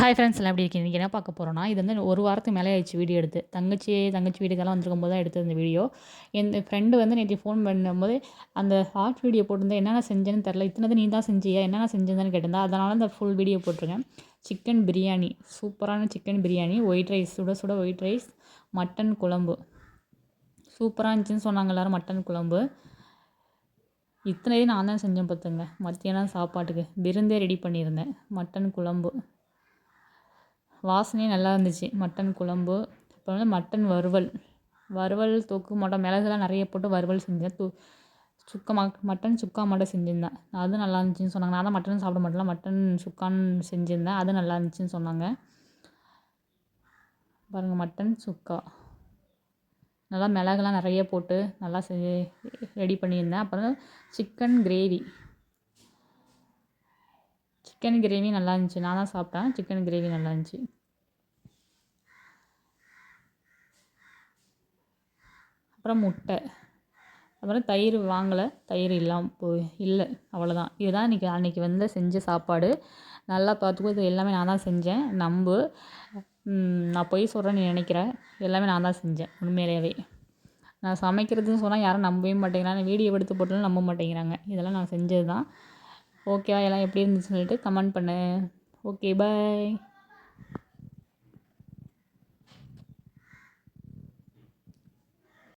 Hi friends எல்லாம் எப்படி இருக்கீங்க? என்ன பார்க்க போகிறோன்னா இது வந்து ஒரு வாரத்துக்கு மேலே ஆயிடுச்சு வீடியோ எடுத்து. தங்கச்சி தங்கச்சி வீட்டுக்கெல்லாம் வந்திருக்கும் போது தான் எடுத்தது இந்த வீடியோ. என் ஃப்ரெண்டு வந்து நேற்று ஃபோன் பண்ணும்போது அந்த ஷார்ட் வீடியோ போட்டிருந்தேன் என்னென்ன செஞ்சேன்னு தெரில இத்தனை நீ தான் செஞ்சியா? என்னென்ன செஞ்சேன்னு கேட்டிருந்தா அதனால அந்த ஃபுல் வீடியோ போட்டிருக்கேன். சிக்கன் பிரியாணி சூப்பரான சிக்கன் பிரியாணி ஒயிட் ரைஸ் சுட சுட ஒயிட் ரைஸ் மட்டன் குழம்பு. சூப்பராக இருந்துச்சுன்னு சொன்னாங்க எல்லோரும் மட்டன் குழம்பு. இத்தனையும் நான் தான் செஞ்சேன் பார்த்துங்க மத்தியானம் சாப்பாட்டுக்கு விருந்தே ரெடி பண்ணியிருந்தேன். மட்டன் குழம்பு. வாசனையும் நல்லா இருந்துச்சு. மட்டன் குழம்பு அப்புறம் வந்து மட்டன் வறுவல். வறுவல் தொக்கு மட்டன் மிளகுலாம் நிறைய போட்டு வறுவல் செஞ்சேன். தூ சுக்கா ம மட்டன் சுக்கா மட்டும் செஞ்சுருந்தேன். அதுவும் நல்லா இருந்துச்சுன்னு சொன்னாங்க. நான் தான் மட்டன் சாப்பிட மாட்டேன் மட்டன் சுக்கான்னு செஞ்சுருந்தேன். அது நல்லா இருந்துச்சுன்னு சொன்னாங்க. பாருங்கள் மட்டன் சுக்கா. நல்லா மிளகுலாம் நிறைய போட்டு நல்லா செஞ்சு ரெடி பண்ணியிருந்தேன். அப்புறம் சிக்கன் கிரேவி. சிக்கன் கிரேவி நல்லா இருந்துச்சு நான் தான் சாப்பிட்டேன். சிக்கன் கிரேவி நல்லா இருந்துச்சு அப்புறம் முட்டை. அப்புறம் தயிர் வாங்கலை. தயிர் இல்லாமல் போய் இல்லை. அவ்வளோதான் இதுதான் இன்றைக்கி அன்றைக்கி வந்து செஞ்ச சாப்பாடு. நல்லா பார்த்துக்கோ. இது எல்லாமே நான் தான் செஞ்சேன். நம்பு. நான் போய் சொல்கிறேன்னு நினைக்கிறேன் எல்லாமே நான் தான் செஞ்சேன். உண்மையிலேயே. நான் சமைக்கிறதுன்னு சொன்னால் யாரும் நம்பவே மாட்டேங்கிறாங்க. வீடியோ எடுத்து போட்டாலும் நம்ப மாட்டேங்கிறாங்க. இதெல்லாம் நான் செஞ்சது தான் ஓகேவா? எல்லாம் எப்படி இருந்துச்சுன்னு சொல்லிட்டு கமெண்ட் பண்ணு. Okay bye